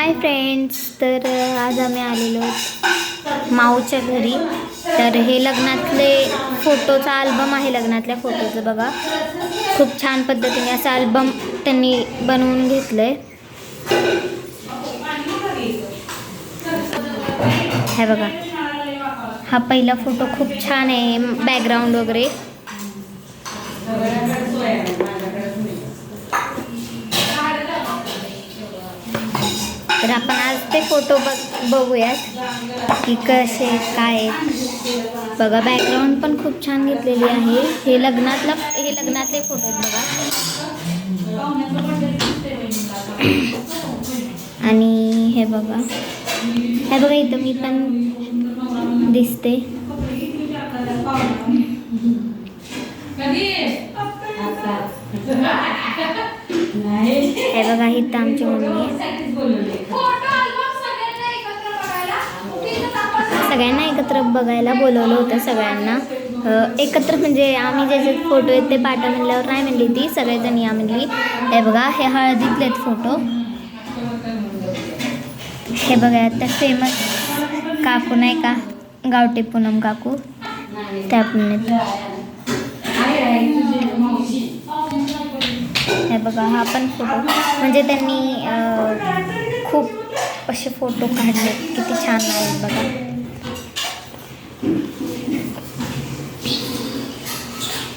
Hi friends तर आज आम्ही आलेलो माऊच्या घरी. तर हे लग्नातले फोटोचा अल्बम आहे लग्नातल्या फोटोचं बघा. खूप छान पद्धतीने असं अल्बम त्यांनी बनवून घेतलं आहे हे बघा. हा पहिला फोटो खूप छान आहे बॅकग्राऊंड वगैरे. तर आपण आज ते फोटो बघ बघूयात की कसे काय आहेत. बघा बॅकग्राऊंड पण खूप छान घेतलेली आहे. हे लग्नातला हे लग्नातले फोटो आहेत बघा. आणि हे बघा. हे बघा इथं मी पण दिसते. हे बघा इथं आमची मम्मी आहे. सगळ्यांना एकत्र बघायला. बोलवलं होतं सगळ्यांना. एकत्र म्हणजे आम्ही जे जे फोटो आहेत ते पाठा म्हणल्यावर नाही म्हणली ती सगळेजण या म्हणली. हे बघा हे हळदीतलेत फोटो हे बघा त्या फेमस काकू नाही का? गावटे पूनम काकू. त्या. हे बघा हा पण फोटो म्हणजे त्यांनी खूप असे फोटो काढले. किती छान आहेत बघा.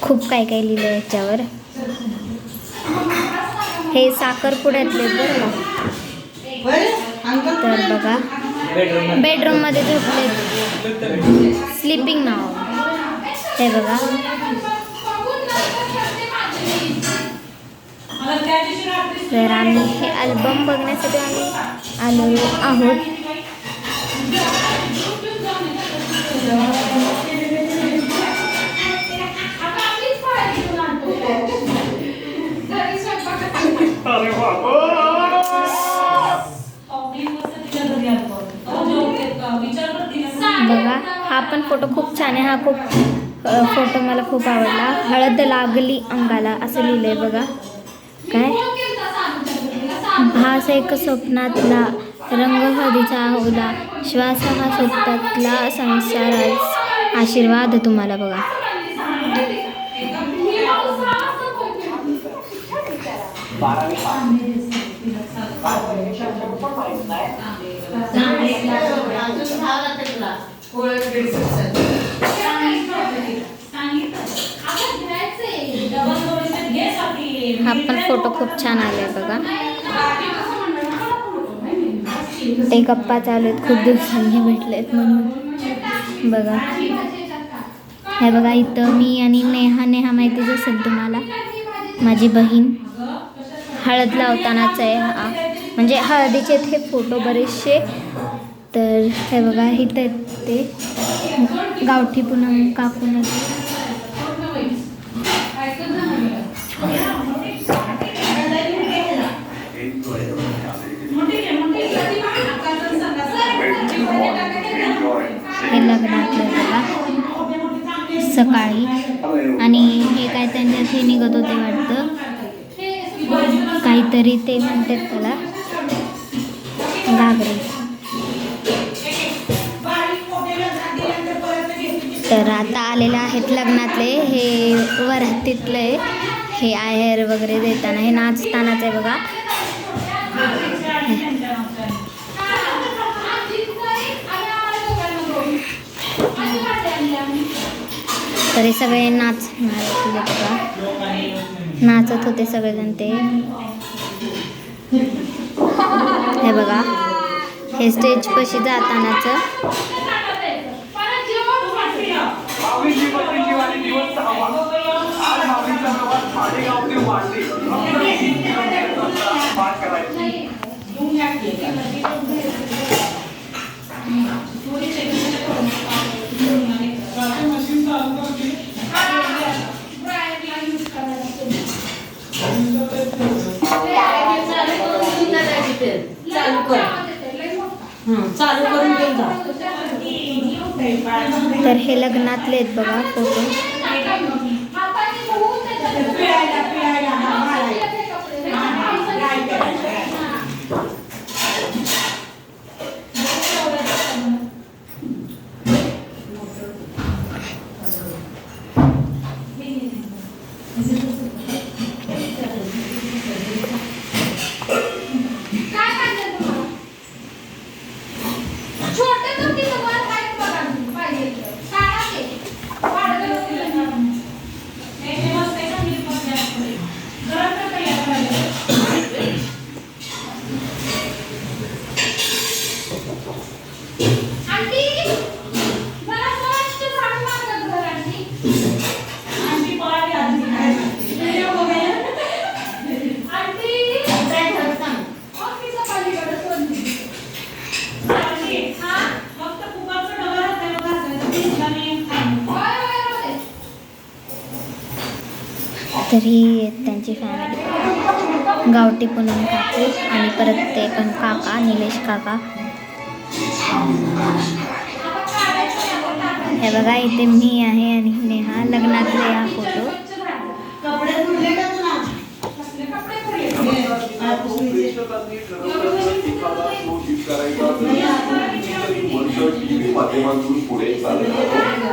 खूप काय काय लिहिलं आहे याच्यावर. हे साखरपुड्यातले बरं तर बघा बेडरूममध्ये झोपले स्लिपिंग नाव हे बघा. तर आम्ही हे अल्बम बघण्यासाठी आम्ही आलो आहोत. बघा हा पण फोटो खूप छान आहे. हा खूप फोटो मला खूप आवडला. हळद लागली अंगाला असं लिहिलंय बघा. काय? भास एक स्वप्नातला रंग हळदीचा ओला श्वास हा स्वप्नातला संसारास आशीर्वाद तुम्हाला बघा. हा पण फोटो खूप छान आलाय बघा. ते गप्पा चालू आहेत खूप दिवसांनी भेटलेत म्हणून. बघा. हे बघा इथं मी आणि नेहा नेहा माहितीच असेल तुम्हाला. माझी बहीण. हळद लावतानाच आहे हा. म्हणजे हळदीचे हे फोटो बरेचसे. तर हे बघा इथं ते. गावठी पुन्हा कापून लग्न लग्नातलं त्याला सकाळी. आणि हे काय त्यांच्याशी निघत होते वाटतं? काहीतरी ते म्हणतात त्याला. घागरे तर आता आलेले आहेत लग्नातले. हे वरातीतले. हे आहेर वगैरे देताना. हे नाचतानाच आहे बघा. तर हे सगळे नाच नाचत होते सगळेजण ते. हे बघा. हे स्टेज पशी जातानाचं चालू करून जा. तर हे लग्नातले आहेत बघा फोटो तर ही त्यांची फॅमिली गावठी पूनम काकू आणि परत ते पण काका निलेश काका. हे बघा इथे मी आहे आणि नेहा लग्नातले हा फोटो करायचं माध्यमातून पुढे चालत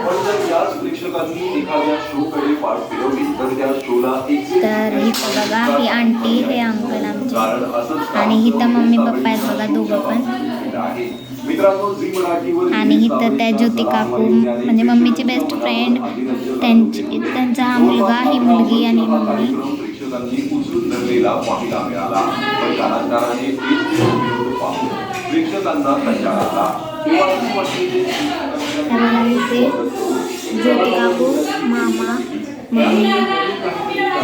पण जर याच प्रेक्षकांनी एखाद्या शोकडे पाठ फिरवली तर त्या शोला एक तर इथं बघा ही आंटी हे अंकल आमचे. आणि इथं मम्मी पप्पा आहेत बघा दोघं पण. आणि इथं त्या ज्योती काकू म्हणजे मम्मीची बेस्ट फ्रेंड त्यांची त्यांचा हा मुलगा ही मुलगी आणि मम्मी. त्यामुळे इथे ज्योती काकू मामा मम्मी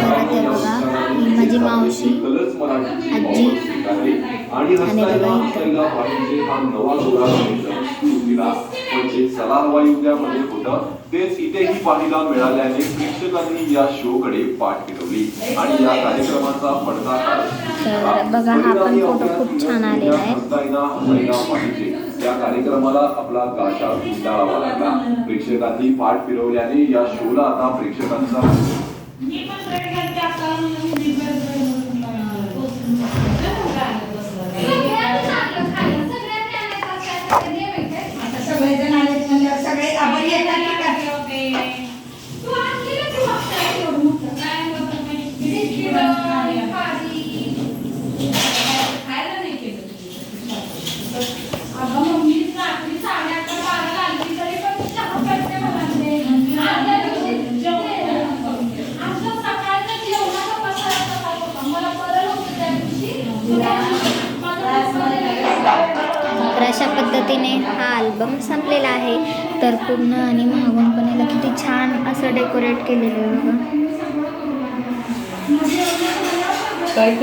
परत हे बघा ही माझी मावशी आजी आणि बघा इथं. हसायला पाहिजे हा नवा जोडा सुरुवातीला पण जे सलार युद्धामध्ये होतं. तेच इथेही पाहायला मिळाल्याने प्रेक्षकांनी या शोकडे पाठ फिरवली. आणि या कार्यक्रमाचा पडदा बघा, हा पण फोटो खूप छान आलेला आहे. हसताना हसायला पाहिजे. या कार्यक्रमाला आपला गाशा गुंडाळावा लागला. प्रेक्षकांनी पाठ फिरवल्याने या शोला आता प्रेक्षकांचा तर अशा पद्धतीने हा अल्बम संपलेला आहे. तर पूर्ण आणि महागून पण याला किती छान असं डेकोरेट केलेलं आहे बघा. काय